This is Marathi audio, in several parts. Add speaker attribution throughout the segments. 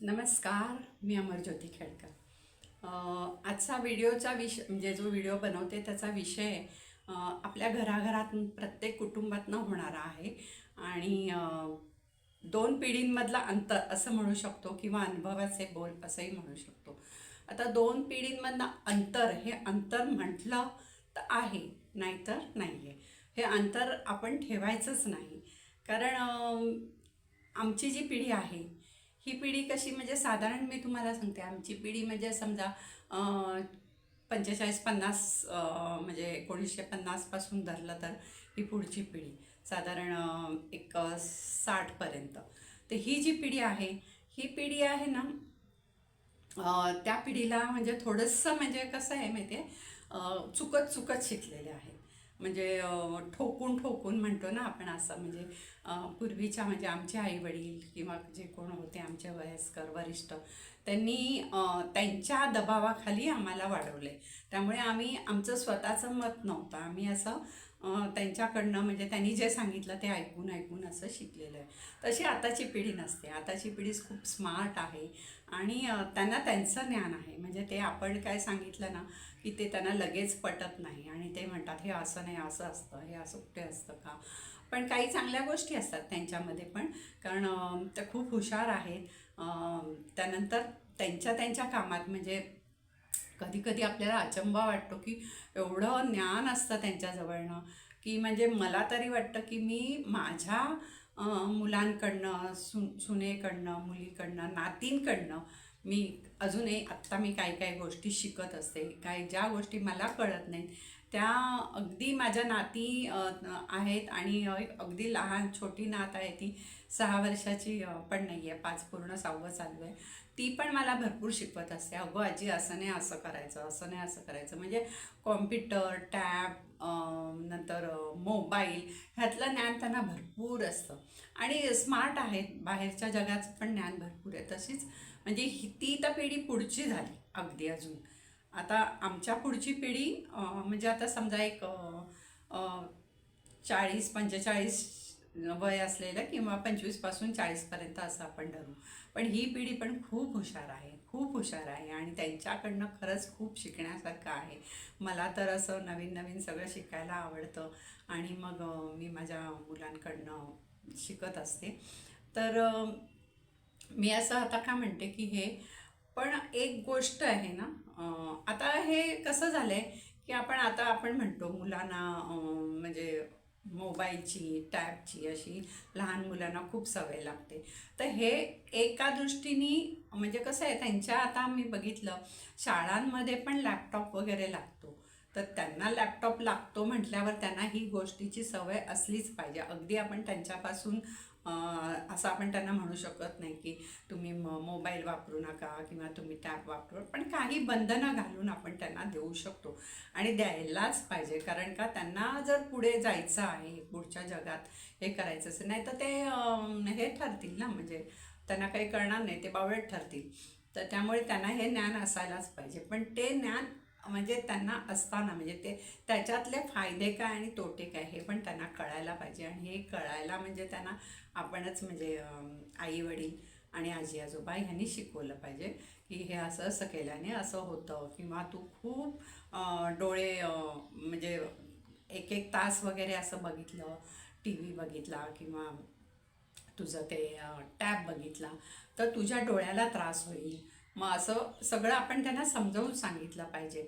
Speaker 1: नमस्कार मी अमरज्योती खेडकर. आजचा व्हिडिओचा विषय म्हणजे जो व्हिडिओ बनवते त्याचा विषय आपल्या घराघरात प्रत्येक कुटुंबातनं होणारा आहे. आणि दोन पिढींमधला अंतर असं म्हणू शकतो किंवा अनुभवाचे बोल असंही म्हणू शकतो. आता दोन पिढींमधलं अंतर हे अंतर म्हटलं तर आहे नाहीतर नाही आहे हे अंतर आपण ठेवायचंच नाही. कारण आमची जी पिढी आहे ही पिढी कशी म्हणजे साधारण मी तुम्हाला सांगते. आमची पिढी म्हणजे समजा पंचेचाळीस पन्नास म्हणजे एकोणीसशे पन्नासपासून धरलं तर ही पुढची पिढी साधारण एक साठपर्यंत तर ही जी पिढी आहे ही पिढी आहे ना त्या पिढीला म्हणजे थोडंसं म्हणजे कसं आहे माहिती आहे चुकत चुकत शिकलेले आहे. म्हणजे ठोकून ठोकून म्हणतो ना आपण असं म्हणजे पूर्वीच्या म्हणजे आमचे आई वडील किंवा जे कोण होते आमचे वयस्कर वरिष्ठ त्यांनी त्यांच्या दबावाखाली आम्हाला वाढवले त्यामुळे आम्ही आमचं स्वतःचं मत नव्हतं. आम्ही असं त्यांच्याकडनं म्हणजे त्यांनी जे सांगितलं ते ऐकून ऐकून असं शिकलेलं आहे. तशी आताची पिढी नसते. आताची पिढी खूप स्मार्ट आहे आणि त्यांना त्यांचं ज्ञान आहे. म्हणजे ते आपण काय सांगितलं ना की ते त्यांना लगेच पटत नाही आणि ते म्हणतात हे असं नाही असं असतं हे असं कुठे असतं का? पण काही चांगल्या गोष्टी असतात त्यांच्यामध्ये पण. कारण त्या खूप हुशार आहेत. त्यानंतर त्यांच्या त्यांच्या कामात म्हणजे कधी कधी आपल्याला अचंबा वाटतो की एवढं ज्ञान असतं त्यांच्याजवळनं की म्हणजे मला तरी वाटतं की मी माझ्या मुलांकडनं सु सुनेकडनं मुलीकडनं नातींकडनं मी अजूनही आत्ता मी काही काही गोष्टी शिकत असते. काही ज्या गोष्टी मला कळत नाहीत त्या अगदी माझ्या नाती आहेत आणि अगदी लहान छोटी नात आहे ती. सहा वर्षाची पण नाही आहे पाच पूर्ण सहावं चालू आहे. ती पण मला भरपूर शिकवत असते. अगं आजी असं नाही असं करायचं असं नाही असं करायचं. म्हणजे कॉम्प्युटर टॅब नंतर मोबाईल ह्यातलं ज्ञान त्यांना भरपूर असतं. आणि स्मार्ट आहेत. बाहेरच्या जगाचं पण ज्ञान भरपूर आहे. तशीच म्हणजे ही ती तर पिढी पुढची झाली अगदी अजून. आता आमच्या पुढची पिढी म्हणजे आता समजा एक चाळीस पंचेचाळीस वय असलेलं किंवा पंचवीसपासून चाळीसपर्यंत असं आपण धरू. पण ही पिढी पण खूप हुशार आहे खूप हुशार आहे आणि त्यांच्याकडनं खरंच खूप शिकण्यासारखं आहे. मला तर असं नवीन नवीन सगळं शिकायला आवडतं आणि मग मी माझ्या मुलांकडनं शिकत असते. तर मी असं आता का म्हणते की हे पण एक गोष्ट आहे ना हे कसं झालं आहे की आपण आता आपण म्हणतो मुलांना म्हणजे मोबाईलची टॅबची अशी लहान मुलांना खूप सवय लागते. तर हे एका दृष्टीने म्हणजे कसं आहे त्यांच्या आता मी बघितलं शाळांमध्ये पण लॅपटॉप वगैरे लागतो. तर त्यांना लॅपटॉप लागतो म्हटल्यावर त्यांना ही गोष्टीची सवय असलीच पाहिजे. अगदी आपण त्यांच्यापासून असं आपण त्यांना म्हणू शकत नाही की तुम्ही म मोबाईल वापरू नका किंवा तुम्ही टॅब वापरू. पण काही बंधनं घालून आपण त्यांना देऊ शकतो आणि द्यायलाच पाहिजे. कारण का त्यांना जर पुढे जायचं आहे पुढच्या जगात हे करायचं असेल नाही तर ते हे ठरतील ना. म्हणजे त्यांना काही कळणार नाही ते बावळट ठरतील. तर त्यामुळे त्यांना हे ज्ञान असायलाच पाहिजे. पण ते ज्ञान म्हणजे त्यांना असताना म्हणजे ते त्याच्यातले फायदे काय आणि तोटे काय हे पण त्यांना कळायला पाहिजे. आणि हे कळायला म्हणजे त्यांना आपणच म्हणजे आई वडील आणि आजी आजोबा ह्यांनी शिकवलं पाहिजे की हे असं असं केल्याने असं होतं. किंवा तू खूप डोळे म्हणजे एक एक तास वगैरे असं बघितलं टी व्ही बघितला किंवा तुझं ते टॅब बघितला तर तुझ्या डोळ्याला त्रास होईल. मग असं सगळं आपण त्यांना समजावून सांगितलं पाहिजे.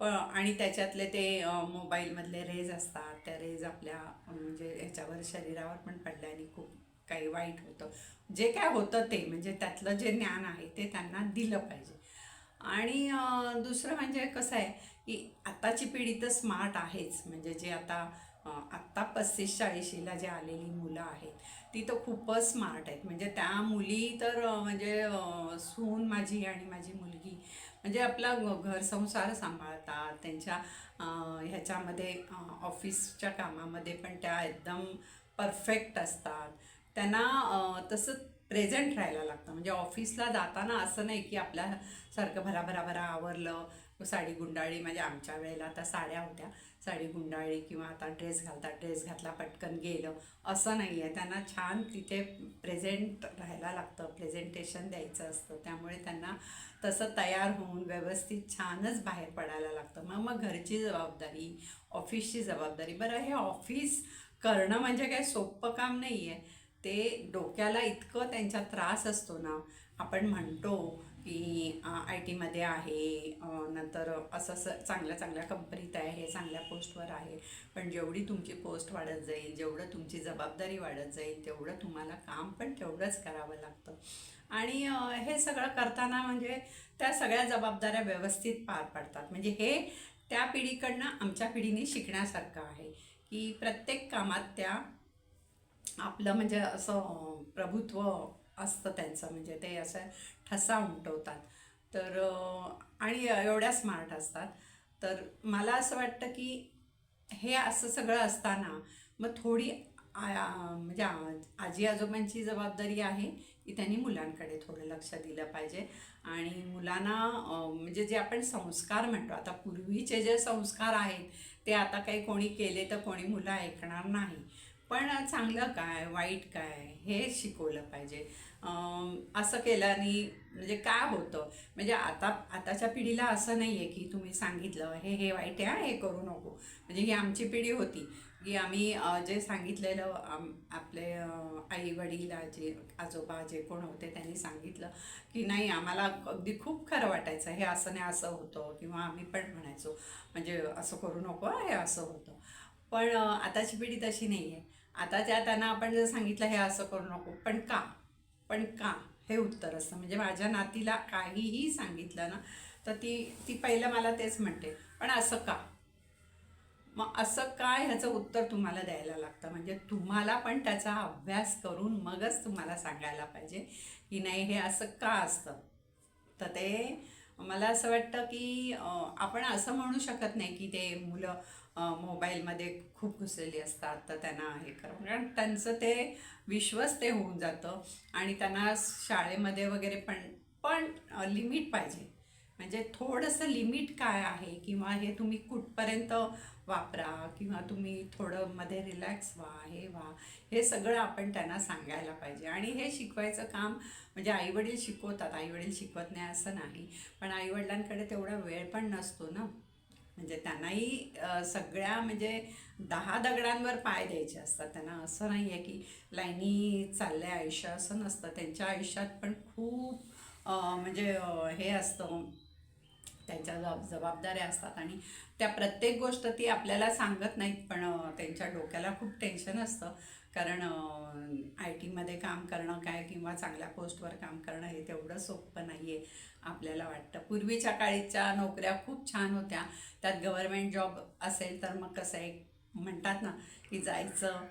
Speaker 1: प आणि त्याच्यातले ते मोबाईलमधले रेज असतात. त्या रेज आपल्या म्हणजे ह्याच्यावर शरीरावर पण पडल्याने खूप काही वाईट होतं. जे काय होतं ते म्हणजे त्यातलं जे ज्ञान आहे ते त्यांना दिलं पाहिजे. आणि दुसरं म्हणजे कसं आहे की आत्ताची पिढी तर स्मार्ट आहेच. म्हणजे जे आता आत्ता पस्तीस चाळीशीला जे आलेली मुलं आहेत ती तर खूपच स्मार्ट आहेत. म्हणजे त्या मुली तर म्हणजे सून माझी आणि माझी मुलगी म्हणजे आपला घर संसार सांभाळतात. त्यांच्या ह्याच्यामध्ये ऑफिसच्या कामामध्ये पण त्या एकदम परफेक्ट असतात. त्यांना तसं प्रेझेंट राहायला लागतं. म्हणजे ऑफिसला जाताना असं नाही की आपल्यासारखं भराभरा भरा आवरलं साडी गुंडाळी म्हणजे आमच्या वेळेला आता साड्या होत्या. साडी गुंडाळी किंवा आता ड्रेस घालतात. ड्रेस घातला पटकन गेलं. असं नाही आहे त्यांना छान तिथे प्रेझेंट राहायला लागतं. प्रेझेंटेशन द्यायचं असतं. त्यामुळे त्यांना तसं तयार होऊन व्यवस्थित छानच बाहेर पडायला लागतं. मग मग घरची जबाबदारी ऑफिसची जबाबदारी. बरं हे ऑफिस करणं म्हणजे काय सोपं काम नाही आहे ते डोक्याला इतकं त्यांचा त्रास असतो ना. आपण म्हणतो की आय टीमध्ये आहे नंतर असं असं चांगल्या चांगल्या कंपनीत आहे चांगल्या पोस्टवर आहे. पण जेवढी तुमची पोस्ट वाढत जाईल जेवढं तुमची जबाबदारी वाढत जाईल तेवढं तुम्हाला काम पण तेवढंच करावं लागतं. आणि हे सगळं करताना म्हणजे त्या सगळ्या जबाबदाऱ्या व्यवस्थित पार पडतात. म्हणजे हे त्या पिढीकडनं आमच्या पिढीने शिकण्यासारखं आहे की प्रत्येक कामात त्या आपलं म्हणजे असं प्रभुत्व असतं त्यांचं. म्हणजे ते असं ठसा उमटवतात. तर आणि एवढ्या स्मार्ट असतात. तर मला असं वाटतं की हे असं सगळं असताना मग थोडी म्हणजे आजी आजोबांची जबाबदारी आहे की त्यांनी मुलांकडे थोडं लक्ष दिलं पाहिजे. आणि मुलांना म्हणजे जे आपण संस्कार म्हणतो आता पूर्वीचे जे संस्कार आहेत ते आता काही कोणी केले तर कोणी मुलं ऐकणार नाही. पण चांगलं काय वाईट काय हे शिकवलं पाहिजे. असं केल्याने म्हणजे काय होतं? म्हणजे आता आताच्या पिढीला असं नाही आहे की तुम्ही सांगितलं हे हे वाईट आहे हे करू नको. म्हणजे ही आमची पिढी होती. की आम्ही जे सांगितलेलं आम- आपले आई वडील जे आजोबा जे कोण होते त्यांनी सांगितलं की नाही आम्हाला अगदी खूप खरं वाटायचं हे असं नाही असं होतं. किंवा आम्ही पण म्हणायचो म्हणजे असं करू नको हे असं होतं. पण आताची पिढी तशी नाही आहे आता त्या त्यांना आपण जर सांगितलं हे असं करू नको. पण का? पण का? हे उत्तर असतं. म्हणजे माझ्या नातीला काहीही सांगितलं ना तर ती ती पहिलं मला तेच म्हणते पण असं का? मग असं काय ह्याचं उत्तर तुम्हाला द्यायला लागतं? म्हणजे तुम्हाला पण त्याचा अभ्यास करून मगच तुम्हाला सांगायला पाहिजे की नाही हे असं का असतं? तर ते मला असं वाटतं की आपण असं म्हणू शकत नाही की ते मुलं मोबाईलमध्ये खूप घुसलेली असतात तर त्यांना हे करा कारण त्यांचं ते विश्वच ते होऊन जातं आणि त्यांना शाळेमध्ये वगैरे पण पण लिमिट पाहिजे. म्हणजे थोडंसं लिमिट काय आहे किंवा हे तुम्ही कुठपर्यंत वापरा किंवा तुम्ही थोडं मध्ये रिलॅक्स व्हा हे व्हा हे सगळं आपण त्यांना सांगायला पाहिजे. आणि हे शिकवायचं काम म्हणजे आईवडील शिकवतात. आईवडील शिकवत नाही असं नाही. पण आईवडिलांकडे तेवढा वेळ पण नसतो ना. म्हणजे त्यांनाही सगळ्या म्हणजे दहा दगडांवर पाय द्यायचे असतात. त्यांना असं नाही आहे की लाईनी चाललंय आयुष्य असं नसतं. त्यांच्या आयुष्यात पण खूप म्हणजे हे असतं. त्यांच्या जबाब जबाबदाऱ्या असतात आणि त्या प्रत्येक गोष्ट ती आपल्याला सांगत नाहीत पण त्यांच्या डोक्याला खूप टेन्शन असतं. कारण आय टीमध्ये काम करणं काय किंवा चांगल्या पोस्टवर काम करणं हे तेवढं सोपं नाही आहे आपल्याला वाटतं. पूर्वीच्या काळीच्या नोकऱ्या खूप छान होत्या. त्यात गव्हर्मेंट जॉब असेल तर मग कसं आहे म्हणतात ना की जायचं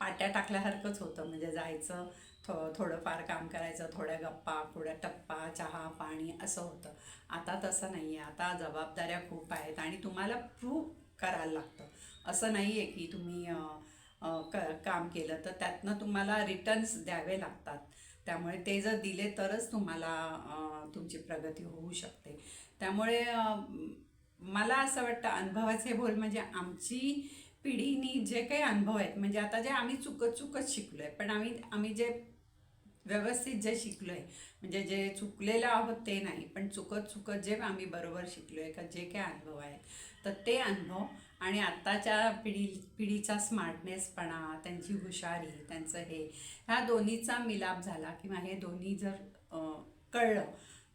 Speaker 1: पाट्या टाकल्यासारखंच होतं. म्हणजे जायचं थो थोडंफार काम करायचं थोड्या गप्पा थोड्या टप्पा चहा पाणी असं होतं. आता तसं नाही आहे. आता जबाबदाऱ्या खूप आहेत आणि तुम्हाला प्रूव्ह करायला लागतं. असं नाही आहे की तुम्ही क काम केलं तर त्यातनं तुम्हाला रिटर्न्स द्यावे लागतात. त्यामुळे ते जर दिले तरच तुम्हाला तुमची प्रगती होऊ शकते. त्यामुळे मला असं वाटतं अनुभवाचे बोल म्हणजे आमची पिढीनी जे काही अनुभव आहेत म्हणजे आता जे आम्ही चुकत चुकत शिकलो आहे पण आम्ही आम्ही जे व्यवस्थित जे शिकलो आहे म्हणजे जे चुकलेलं आहोत ते नाही पण चुकत चुकत जे आम्ही बरोबर शिकलो आहे का जे काही अनुभव आहेत तर ते अनुभव आणि आत्ताच्या पिढी पिढीचा स्मार्टनेसपणा त्यांची हुशारी त्यांचं हे ह्या दोन्हीचा मिलाप झाला किंवा हे दोन्ही जर कळलं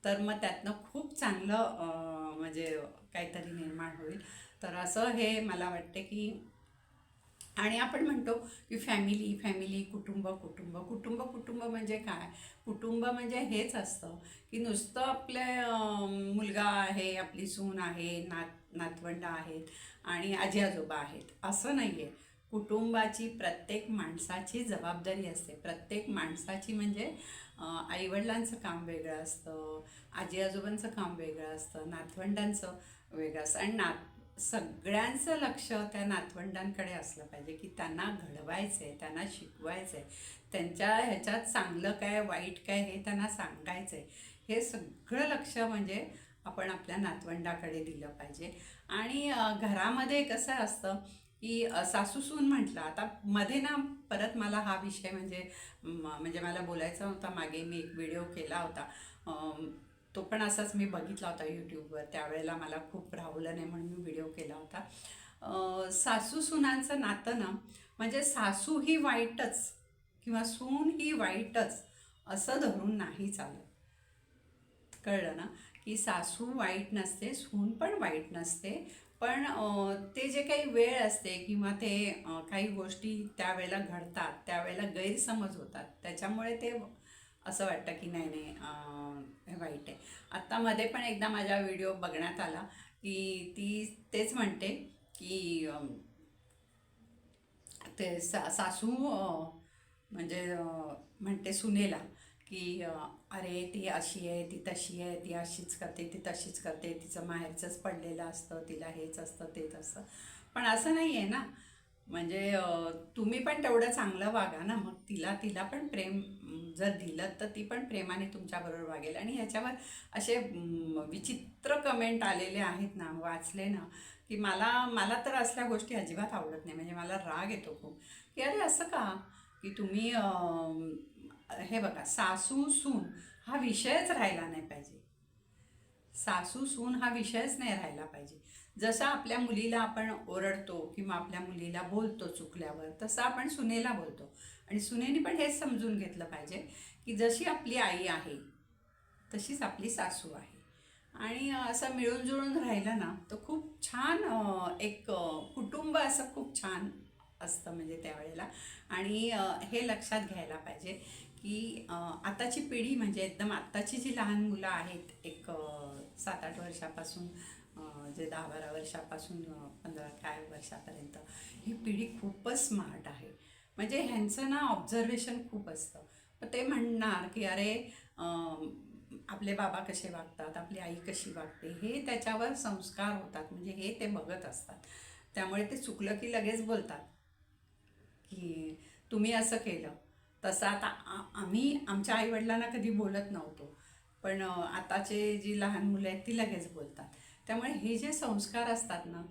Speaker 1: तर मग त्यातनं खूप चांगलं म्हणजे काहीतरी निर्माण होईल. तर असं हे मला वाटते की आणि आपण म्हणतो की फॅमिली फॅमिली कुटुंब कुटुंब. कुटुंब कुटुंब म्हणजे काय? कुटुंब म्हणजे हेच असतं की नुसतं आपले मुलगा आहे आपली सून आहे नात नातवंड आहेत आणि आजी आजोबा आहेत. असं नाही आहे कुटुंबाची प्रत्येक माणसाची जबाबदारी असते. प्रत्येक माणसाची म्हणजे आईवडिलांचं काम वेगळं असतं आजी आजोबांचं काम वेगळं असतं नातवंडांचं वेगळं असतं. आणि नात सगळ्यांचं लक्ष त्या नातवंडांकडे असलं पाहिजे की त्यांना घडवायचं आहे त्यांना शिकवायचं आहे त्यांच्या ह्याच्यात चांगलं काय वाईट काय हे त्यांना सांगायचं आहे हे सगळं लक्ष म्हणजे आपण आपल्या नातवंडाकडे दिलं पाहिजे. आणि घरामध्ये कसं असतं की सासूसून म्हटलं आता मध्ये ना परत मला हा विषय म्हणजे म्हणजे मला बोलायचा होता मागे मी एक व्हिडिओ केला होता. तो पण असाच मी बघितला होता यूट्यूबवर त्यावेळेला मला खूप राहवलं नाही म्हणून मी व्हिडिओ केला होता. सासू सुनांचं नातं ना म्हणजे सासू ही वाईटच किंवा सून ही वाईटच असं धरून नाही चालत. कळलं ना? की सासू वाईट नसते सून पण वाईट नसते. पण ते जे काही वेळ असते किंवा ते काही गोष्टी त्यावेळेला घडतात त्यावेळेला गैरसमज होतात. त्याच्यामुळे ते असं वाटतं की नाही नाही हे वाईट आहे. आत्ता मध्ये पण एकदा माझा व्हिडिओ बघण्यात आला की ती तेच म्हणते की ते सा सासू म्हणजे म्हणते सुनेला की अरे ती अशी आहे ती तशी आहे ती अशीच करते ती तशीच करते तिचं माहेरचंच पडलेलं असतं तिला हेच असतं तेच असतं. पण असं नाही आहे ना. म्हणजे तुम्ही पण तेवढं चांगलं वागा ना मग. तिला तिला पण प्रेम जर दिलं तर ती पण प्रेमाने तुमच्याबरोबर वागेल. आणि ह्याच्यावर असे विचित्र कमेंट आलेले आहेत ना वाचले ना की मला मला तर असल्या गोष्टी अजिबात आवडत नाही. म्हणजे मला राग येतो खूप. की अरे असं का? की तुम्ही हे बघा सासू सून हा विषयच राहिला नाही पाहिजे. सासू सून हा विषयच नाही राहिला पाहिजे. जसं आपल्या मुलीला आपण ओरडतो किंवा आपल्या मुलीला बोलतो चुकल्यावर तसं आपण सुनेला बोलतो. आणि सुनेने पण हेच समजून घेतलं पाहिजे की जशी आपली आई आहे तशीच आपली सासू आहे. आणि असं मिळून जुळून राहिलं ना तर खूप छान एक कुटुंब असं खूप छान असतं म्हणजे त्यावेळेला. आणि हे लक्षात घ्यायला पाहिजे की आताची पिढी म्हणजे एकदम आत्ताची जी लहान मुलं आहेत एक सात आठ वर्षापासून जे दहा बारा वर्षापासून पंधरा काय वर्षापर्यंत ही पिढी खूपच स्मार्ट आहे. म्हणजे ह्यांचं ना ऑब्झर्वेशन खूप असतं. मग ते म्हणणार की अरे आपले बाबा कसे वागतात आपली आई कशी वागते? हे त्याच्यावर संस्कार होतात. म्हणजे हे ते बघत असतात. त्यामुळे ते चुकलं की लगेच बोलतात. की तुम्ही असं केलं. तसं आता आम्ही आमच्या आईवडिलांना कधी बोलत नव्हतो. पण आताचे जी लहान मुलं आहेत ती लगेच बोलतात. त्यामुळे हे जे संस्कार असतात ना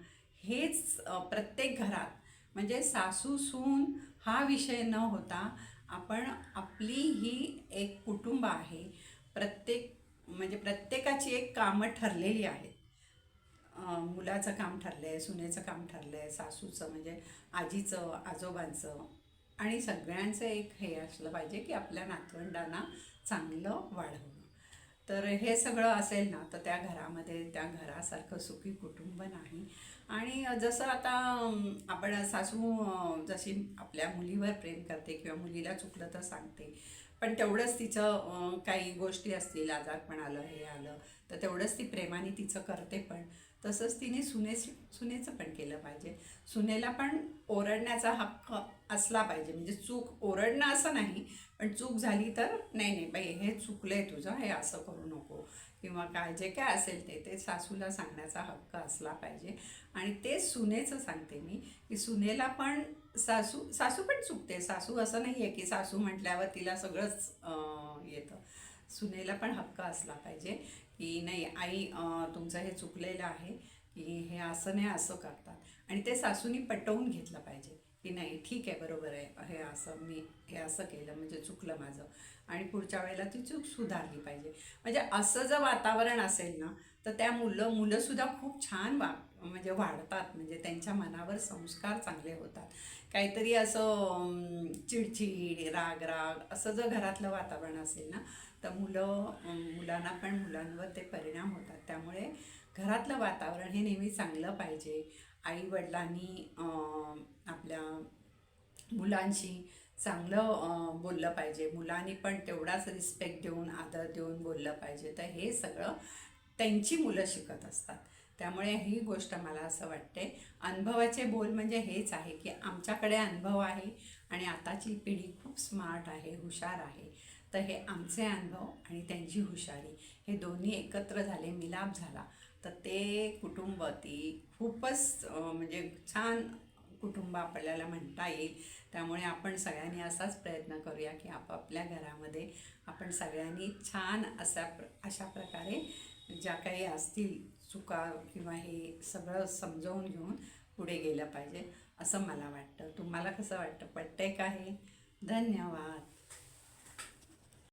Speaker 1: हेच प्रत्येक घरात म्हणजे सासू सून हा विषय न होता आपण आपली ही एक कुटुंब आहे. प्रत्येक म्हणजे प्रत्येकाची एक कामं ठरलेली आहेत. मुलाचं काम ठरलं आहे सुनेचं काम ठरलं आहे सासूचं म्हणजे आजीचं आजोबांचं आणि सगळ्यांचं एक हे असलं पाहिजे की आपल्या नातवंडांना चांगलं वाढवणं. तर हे सगळं असेल ना तर त्या घरामध्ये त्या घरासारखं सुखी कुटुंब नाही. आणि जसं आता आपण सासू जशी आपल्या मुलीवर प्रेम करते किंवा मुलीला चुकलं तर सांगते पण तेवढंच तिचं काही गोष्टी असतील आजारपण आलं हे आलं तर तेवढंच ती प्रेमाने तिचं करते पण. तसंच तिने सुनेची सुनेचं पण केलं पाहिजे. सुनेला पण ओरडण्याचा हक्क असला पाहिजे. म्हणजे चूक ओरडणं असं नाही पण चूक झाली तर नाही नाही बाई हे चुकलंय तुझं हे असं करू नको. किंवा काय जे काय असेल ते ते सासूला सांगण्याचा हक्क असला पाहिजे. आणि ते सुनेचं सांगते मी की सुनेला पण सासू सासू पण चुकते. सासू असं नाही आहे की सासू म्हटल्यावर तिला सगळंच येतं. सुनेला पण हक्क असला पाहिजे. की नाही आई तुमचं हे चुकलेलं आहे की हे असं नाही असं करतात. आणि ते सासूनी पटवून घेतलं पाहिजे की नाही ठीक आहे बरोबर आहे हे असं मी हे असं केलं म्हणजे चुकलं माझं. आणि पुढच्या वेळेला ती चूक सुधारली पाहिजे. म्हणजे असं जर वातावरण असेल ना तर त्या मुलं मुलंसुद्धा खूप छान वा म्हणजे वाढतात. म्हणजे त्यांच्या मनावर संस्कार चांगले होतात. काहीतरी असं चिडचिड राग राग असं जर घरातलं वातावरण असेल ना तर मुलं मुलांना पण मुलांवर ते परिणाम होतात. त्यामुळे घरातलं वातावरण हे नेहमी चांगलं पाहिजे. आई वडिलांनी आपल्या मुलांशी चांगलं बोललं पाहिजे. मुलांनी पण तेवढाच रिस्पेक्ट देऊन आदर देऊन बोललं पाहिजे. तर हे सगळं त्यांची मुलं शिकत असतात. त्यामुळे ही गोष्ट मला असं वाटते. अनुभवाचे बोल म्हणजे हेच आहे की आमच्याकडे अनुभव आहे आणि आताची पिढी खूप स्मार्ट आहे हुशार आहे. तर हे आमचे अनुभव आणि त्यांची हुशारी हे दोन्ही एकत्र झाले मिलाप झाला. तर ते कुटुंब ती खूपच म्हणजे छान कुटुंब आपल्याला म्हणता येईल. त्यामुळे आपण सगळ्यांनी असाच प्रयत्न करूया की आपापल्या घरामध्ये आपण सगळ्यांनी छान असा प्र अशा प्रकारे ज्या काही असतील चुका किंवा हे सगळं समजावून घेऊन पुढे गेलं पाहिजे असं मला वाटतं. तुम्हाला कसं वाटतं? पटतंय का हे? धन्यवाद.